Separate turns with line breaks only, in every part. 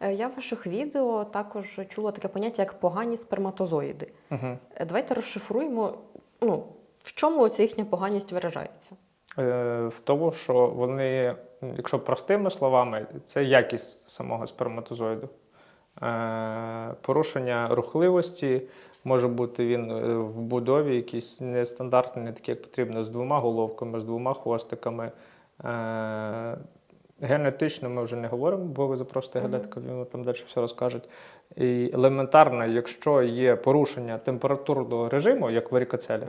Е, Я в ваших відео також чула таке поняття, як погані сперматозоїди.
Угу.
Давайте розшифруємо, ну, в чому ця їхня поганість виражається.
Е, в тому, що вони, якщо простими словами, це якість самого сперматозоїду. Е, порушення рухливості може бути він е, в будові якийсь нестандартний, не такий, як потрібно, з двома головками, з двома хвостиками. Генетично ми вже не говоримо, бо ви запросите генетика, він там далі все розкажуть. І елементарно, якщо є порушення температурного режиму, як в варікоцелі,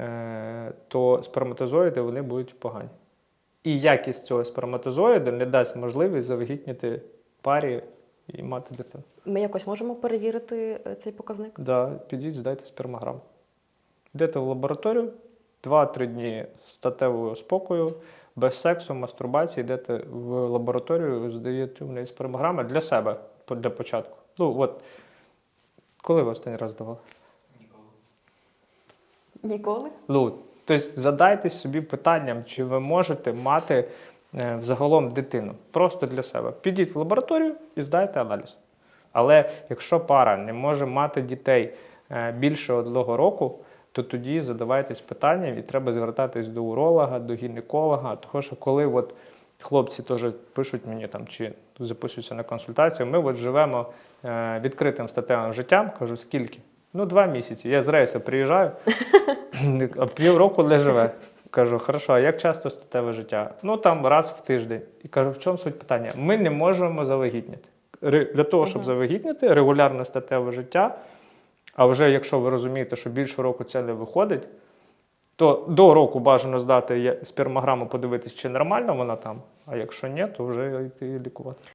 е, то сперматозоїди вони будуть погані. І якість цього сперматозоїду не дасть можливість завагітніти парі і мати дитину.
Ми якось можемо перевірити е, цей показник?
Да, підіть, здайте спермограму. Йдете в лабораторію, 2-3 дні статевого спокою, без сексу, мастурбації, йдете в лабораторію, здаєте в неї спермограми для себе для початку. Ну, от, коли ви останній раз здавали?
Ніколи.
Ну, тобто задайтесь собі питанням, чи ви можете мати е, взагалом дитину просто для себе. Підіть в лабораторію і здайте аналіз. Але якщо пара не може мати дітей е, більше одного року, то тоді задавайтесь питанням і треба звертатись до уролога, до гінеколога. Тому що коли от хлопці теж пишуть мені там чи записуються на консультацію, ми от живемо е, відкритим статевим життям, кажу, скільки? Ну, два місяці. Я з рейсу приїжджаю, а півроку не живе. Кажу, хорошо, а як часто статеве життя? Ну там раз в тиждень. І кажу, в чому суть питання? Ми не можемо завагітніти. Для того, щоб завагітніти, регулярне статеве життя. А вже якщо ви розумієте, що більше року це не виходить, то до року бажано здати спермограму, подивитись, чи нормально вона там. А якщо ні, то вже йти лікувати.